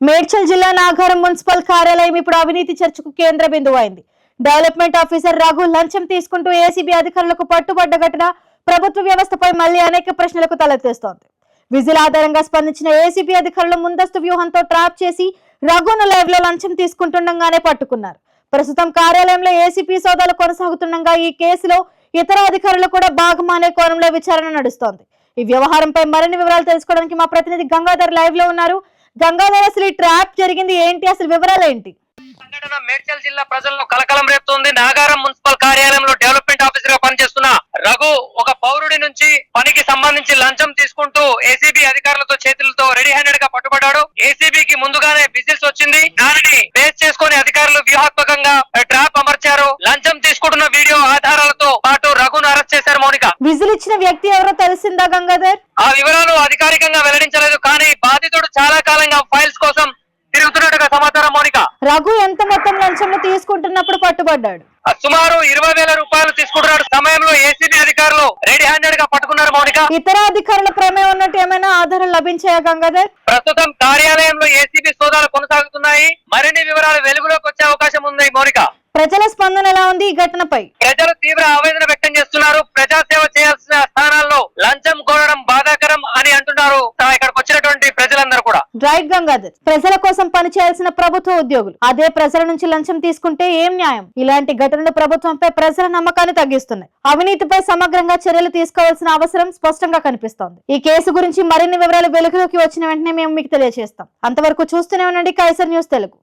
మేడ్చల్ జిల్లా నాగారం మున్సిపల్ కార్యాలయం ఇప్పుడు అవినీతి చర్చకు కేంద్ర బిందువు అయింది డెవలప్మెంట్ ఆఫీసర్ రఘు లంచం తీసుకుంటూ ఏసీబీ అధికారులకు పట్టుబడ్డ ఘటన ప్రభుత్వ వ్యవస్థపై మళ్ళీ అనేక ప్రశ్నలకు తలెత్తేస్తోంది. విజిల్ ఆధారంగా స్పందించిన ఏసీబీ అధికారులు ముందస్తు వ్యూహంతో ట్రాప్ చేసి రఘును లైవ్లో లంచం తీసుకుంటుండగానే పట్టుకున్నారు. ప్రస్తుతం కార్యాలయంలో ఏసీపీ సోదాలు కొనసాగుతుండగా ఈ కేసులో ఇతర అధికారులు కూడా భాగమానే కోణంలో విచారణ నడుస్తోంది. ఈ వ్యవహారంపై మరిన్ని వివరాలు తెలుసుకోవడానికి మా ప్రతినిధి గంగాధర్ లైవ్లో ఉన్నారు. గంగాధర్ అసలు ఈ ట్రాప్ జరిగింది ఏంటి? అసలు వివరాలు ఏంటి సంఘటన మేడ్చల్ జిల్లా ప్రజలను కలకలం రేపుతోంది. నాగారం మున్సిపల్ కార్యాలయంలో డెవలప్మెంట్ ఆఫీసర్గా పనిచేస్తున్న రఘు ఒక పౌరుడి నుంచి పనికి సంబంధించి లంచం తీసుకుంటూ ఏసీబీ అధికారులతో చేతులతో రెడీ హ్యాండెడ్గా పట్టుబడ్డాడు. ఏసీబీకి ముందుగానే విజిల్స్ వచ్చింది. దానిని బేస్ చేసుకుని అధికారులు వ్యూహాత్మకంగా విజిల్ ఇచ్చిన వ్యక్తి ఎవరో తెలిసిందా గంగాధర్? ఆ వివరాలు అధికారికంగా వెల్లడించలేదు కానీ బాధితుడు చాలా కాలంగా ఫైల్స్ కోసం తిరుగుతున్నట్టుగా సమాచారం మౌనిక. రఘు ఎంత మొత్తం లంచంలో తీసుకుంటున్నప్పుడు పట్టుబడ్డాడు? సుమారు ఇరవై వేల రూపాయలు తీసుకుంటున్నాడు. సమయంలో ఏసీబీ అధికారులు రెడీ హ్యాండెడ్గా పట్టుకున్నారు మౌనిక. ఇతర అధికారుల ప్రమేయం ఉన్నట్టు ఏమైనా ఆధారాలు లభించాయా గంగాధర్? ప్రస్తుతం కార్యాలయంలో ఏసీబీ సోదాలు కొనసాగుతున్నాయి. మరిన్ని వివరాలు వెలుగులోకి వచ్చే అవకాశం ఉంది మౌనిక. ప్రజల స్పందన ఎలా ఉంది ఈ ఘటనపై? ప్రజలు తీవ్ర ఆవేదన వ్యక్తం చేస్తున్నారు. ఉన్నారు ఇక్కడికి వచ్చినటువంటి ప్రజలందరూ కూడా. రైట్ గంగాధర్ ప్రజల కోసం పనిచేయాల్సిన ప్రభుత్వ ఉద్యోగులు. అదే ప్రజల నుంచి లంచం తీసుకుంటే ఏం న్యాయం? ఇలాంటి ఘటనలు ప్రభుత్వంపై ప్రజల నమ్మకాన్ని తగ్గిస్తున్నాయి. అవినీతిపై సమగ్రంగా చర్యలు తీసుకోవాల్సిన అవసరం స్పష్టంగా కనిపిస్తోంది. ఈ కేసు గురించి మరిన్ని వివరాలు వెలుగులోకి వచ్చిన వెంటనే మేము మీకు తెలియజేస్తాం అంతవరకు చూస్తూనే ఉండండి కైసర్ న్యూస్ తెలుగు.